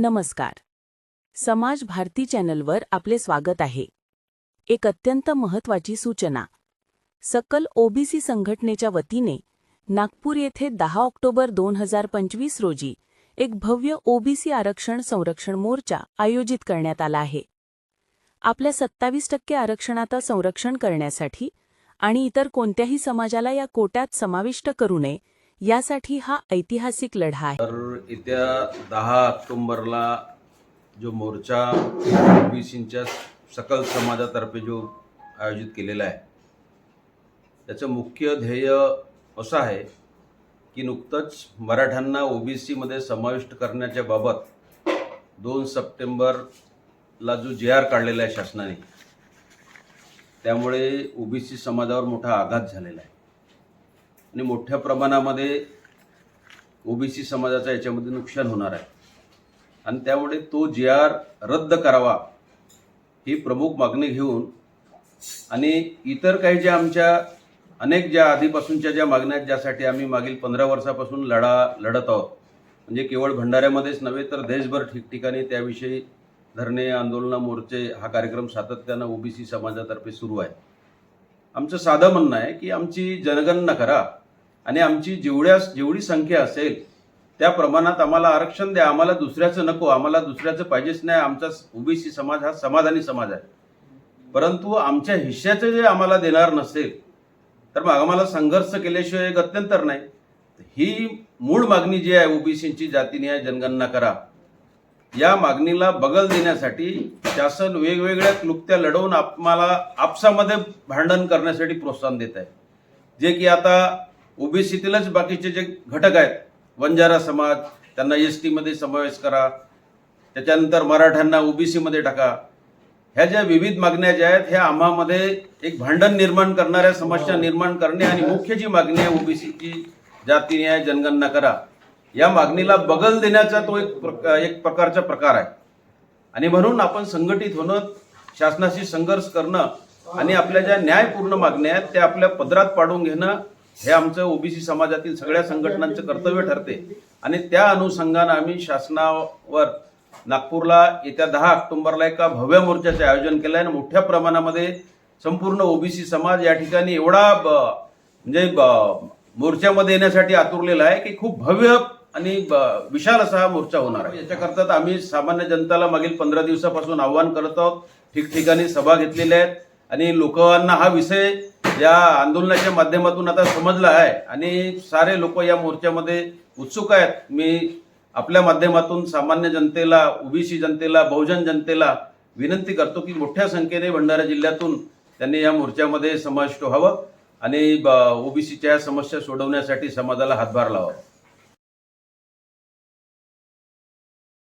नमस्कार. समाज भारती चॅनलवर आपले स्वागत आहे. एक अत्यंत महत्वाची सूचना. सकल ओबीसी संघटनेच्या वतीने नागपूर येथे दहा ऑक्टोबर दोन हजार पंचवीस रोजी एक भव्य ओबीसी आरक्षण संरक्षण मोर्चा आयोजित करण्यात आला आहे. आपल्या सत्तावीस टक्के आरक्षणाचं संरक्षण करण्यासाठी आणि इतर कोणत्याही समाजाला या कोट्यात समाविष्ट करू नये यासाठी हा ऐतिहासिक लढा आहे. तर येत्या दहा ऑक्टोंबरला जो मोर्चा ओबीसींच्या सकल समाजातर्फे जो आयोजित केलेला आहे त्याचं मुख्य ध्येय असं आहे की नुकतंच मराठ्यांना ओबीसीमध्ये समाविष्ट करण्याच्या बाबत दोन सप्टेंबरला जो जे आर काढलेला आहे शासनाने त्यामुळे ओबीसी समाजावर मोठा आघात झालेला आहे. आणि मोठ्या प्रमाणामध्ये ओबीसी समाजाचं याच्यामध्ये नुकसान होणार आहे. आणि त्यामुळे तो जी आर रद्द करावा ही प्रमुख मागणी घेऊन आणि इतर काही ज्या आमच्या अनेक ज्या आधीपासूनच्या ज्या मागण्या आहेत ज्यासाठी आम्ही मागील पंधरा वर्षापासून लढा लढत आहोत. म्हणजे केवळ भंडाऱ्यामध्येच नव्हे तर देशभर ठिकठिकाणी त्याविषयी धरणे आंदोलनं मोर्चे हा कार्यक्रम सातत्यानं ओबीसी समाजातर्फे सुरू आहे. आमचं साधं म्हणणं आहे की आमची जनगणना करा. आणि आमची जेवढ्या जेवढी संख्या असेल त्या प्रमाणात आम्हाला आरक्षण द्या. आम्हाला दुसऱ्याचं नको. आम्हाला दुसऱ्याचं पाहिजेच नाही. आमचा ओबीसी समाज हा समाधानी समाज आहे. परंतु आमच्या हिश्श्याचं जे आम्हाला देणार नसेल तर मग आम्हाला संघर्ष केल्याशिवाय गत्यंतर नाही. ही मूळ मागणी जी आहे ओबीसीची जातीनिहाय जनगणना करा. या मागणीला बगल देण्यासाठी शासन वेगवेगळ्या क्लुप्त्या लढवून आम्हाला आपसामध्ये भांडण करण्यासाठी प्रोत्साहन देत आहे. जे की आता ओबीसीतीलच बाकीचे जे घटक आहेत वंजारा समाज त्यांना एस टीमध्ये समावेश करा त्याच्यानंतर मराठ्यांना ओबीसीमध्ये टाका. ह्या ज्या विविध मागण्या ज्या आहेत ह्या आम्हामध्ये एक भांडण निर्माण करणाऱ्या समस्या निर्माण करणे आणि मुख्य जी मागणी आहे ओबीसीची जाती न्याय जनगणना करा. या मागणीला बगल देण्याचा तो एक प्रका- एक प्रकारचा प्रकार आहे. आणि म्हणून आपण संघटित होणं शासनाशी संघर्ष करणं आणि आपल्या ज्या न्यायपूर्ण मागण्या आहेत त्या आपल्या पदरात पाडून घेणं हे आमचं ओबीसी समाजातील सगळ्या संघटनांचं कर्तव्य ठरते. आणि त्या अनुषंगानं आम्ही शासनावर नागपूरला येत्या दहा ऑक्टोबरला एका भव्य मोर्चाचे आयोजन केलं आहे आणि मोठ्या प्रमाणामध्ये संपूर्ण ओबीसी समाज या ठिकाणी एवढा ब- म्हणजे ब- मोर्चामध्ये येण्यासाठी आतुरलेला आहे की खूप भव्य आणि ब- विशाल असा हा मोर्चा होणार आहे. याच्याकरता तर आम्ही सामान्य जनताला मागील पंधरा दिवसापासून आव्हान करत आहोत. ठिकठिकाणी सभा घेतलेल्या आहेत आणि लोकांना हा विषय या आंदोलनाच्या माध्यमातून आता समजलं आहे आणि सारे लोक या मोर्चामध्ये उत्सुक आहेत. मी आपल्या माध्यमातून सामान्य जनतेला ओबीसी जनतेला बहुजन जनतेला विनंती करतो की मोठ्या संख्येने भंडारा जिल्ह्यातून त्यांनी या मोर्चामध्ये समाविष्ट व्हावं आणि ओबीसीच्या समस्या सोडवण्यासाठी समाजाला हातभार लावावा.